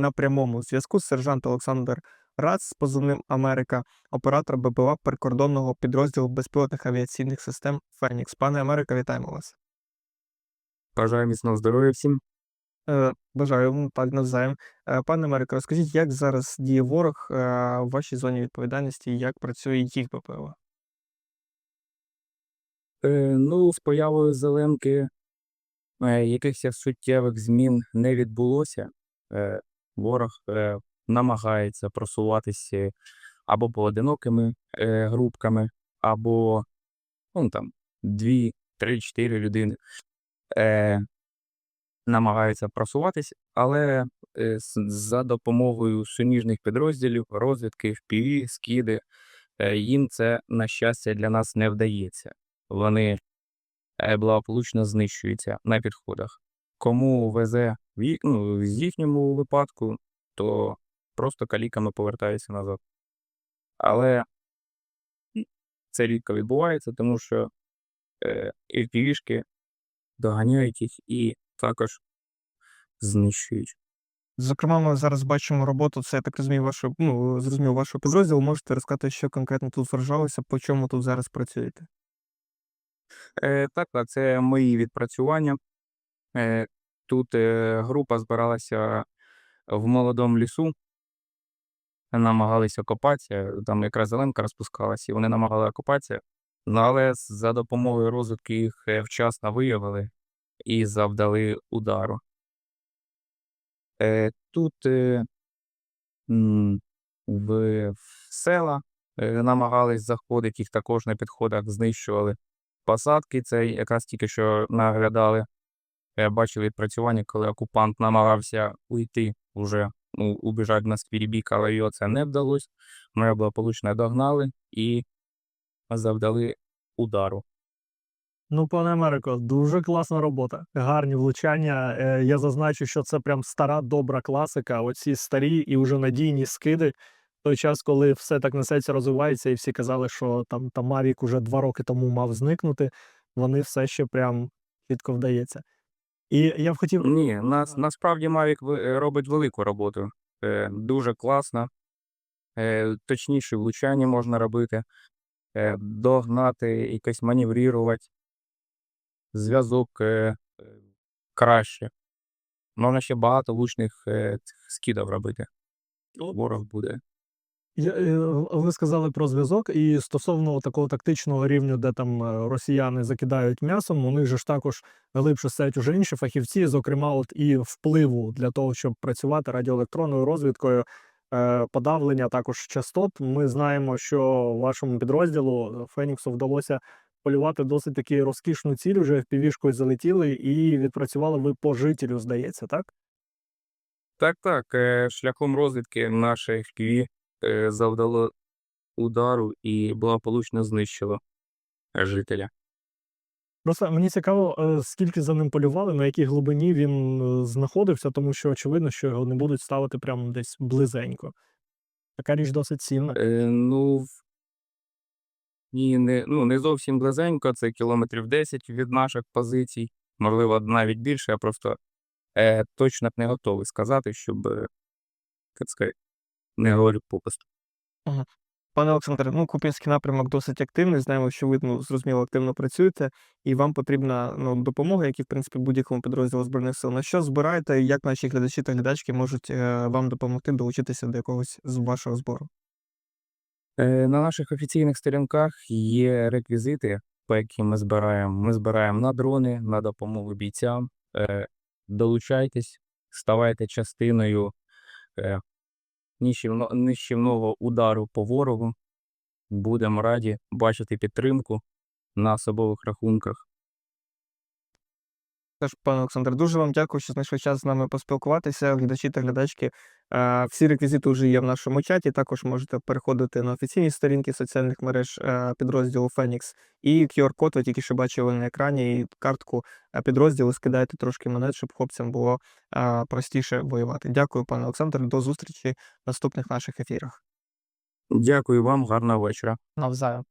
на прямому зв'язку сержант Олександр Рац з позивним Америка, оператор БПЛА прикордонного підрозділу безпілотних авіаційних систем Фенікс. Пане Америка, вітаємо вас. Бажаю міцного здоров'я всім. Е, Бажаю вам так навзаєм. Е, Пане Америка, розкажіть, як зараз діє ворог е, в вашій зоні відповідальності і як працює їх? Е, ну, з появою зеленки е, якихось суттєвих змін не відбулося. Ворог е, намагається просуватися або поодинокими е, групками, або ну, там, дві, три, чотири людини. Е, намагаються просуватись, але за допомогою суміжних підрозділів, розвідки, скиди, е, їм це, на щастя, для нас не вдається. Вони благополучно знищуються на підходах. Кому везе в ну, в їхньому випадку, то просто каліками повертаються назад. Але це рідко відбувається, тому що е, FPV-шки доганяють їх і також знищують. Зокрема, ми зараз бачимо роботу, це я так розумію, вашого, ну, зрозумів, вашого підрозділу. Можете розказати, що конкретно тут вражалося, по чому тут зараз працюєте? Е, так, так, це мої відпрацювання. Е, тут е, група збиралася в молодому лісу, намагалися копатися, там якраз зеленка розпускалася, і вони намагали копатися. Ну, але за допомогою розвитку їх е, вчасно виявили і завдали удару. Е, тут в, села намагались заходити, їх також на підходах знищували. Посадки, це якраз тільки що наглядали. Е, Бачили відпрацювання, коли окупант намагався уйти уже, ну, убіжати на сквірібік, але його це не вдалося. Ми благополучно догнали і завдали удару. Ну, пане Америко, дуже класна робота. Гарні влучання. Е, Я зазначу, що це прям стара добра класика. Оці старі і вже надійні скиди. Той час, коли все так несеться, розвивається, і всі казали, що там, там Мавік уже два роки тому мав зникнути, вони все ще прям чітко вдається. І я б хотів. Ні, нас, насправді Mavic ви- робить велику роботу. Е, дуже класно. Е, точніше влучання можна робити, е, догнати, якось маневрувати. Зв'язок е, е, краще. Можна ще багато влучних е, цих скидів робити. Ворог буде. Е, ви сказали про зв'язок, і стосовно такого тактичного рівню, де там е, росіяни закидають м'ясом, у них же ж також глибше стоять уже інші фахівці, зокрема, от і впливу для того, щоб працювати радіоелектронною розвідкою, е, подавлення також частот. Ми знаємо, що вашому підрозділу Феніксу вдалося полювати досить таки розкішну ціль, вже впівішкою залетіли і відпрацювали ви по жителю, здається, так? Так, так. Шляхом розвідки е, завдало удару і благополучно знищило жителя. Просто мені цікаво, е, скільки за ним полювали, на якій глибині він е, знаходився, тому що очевидно, що його не будуть ставити прямо десь близенько. Така річ досить цінна. Е, ну, ні, не, ну, не зовсім близенько, це кілометрів 10 від наших позицій, можливо, навіть більше. Я просто е, точно не готовий сказати, щоб е, як сказати, не говорю попусту. Пане Олександре, ну Куп'янський напрямок досить активний. Знаємо, що ви ну, зрозуміло активно працюєте, і вам потрібна ну, допомога, як і в принципі будь-якому підрозділу збройних сил. На що збираєте, і як наші глядачі та глядачки можуть е, вам допомогти долучитися до якогось з вашого збору? Е, на наших офіційних сторінках є реквізити, по яким ми збираємо. Ми збираємо на дрони, на допомогу бійцям. Е, долучайтесь, ставайте частиною е, нищівного удару по ворогу. Будемо раді бачити підтримку на особових рахунках. Тож, пане Олександр, дуже вам дякую, що знайшли час з нами поспілкуватися. Глядачі та глядачки. Е, Всі реквізити вже є в нашому чаті. Також можете переходити на офіційні сторінки соціальних мереж е, підрозділу Фенікс. І QR-код ви тільки що бачили на екрані, і картку е, підрозділу скидаєте трошки монет, щоб хлопцям було простіше воювати. Дякую, пане Олександр. До зустрічі в наступних наших ефірах. Дякую вам, гарного вечора. Навзаєм.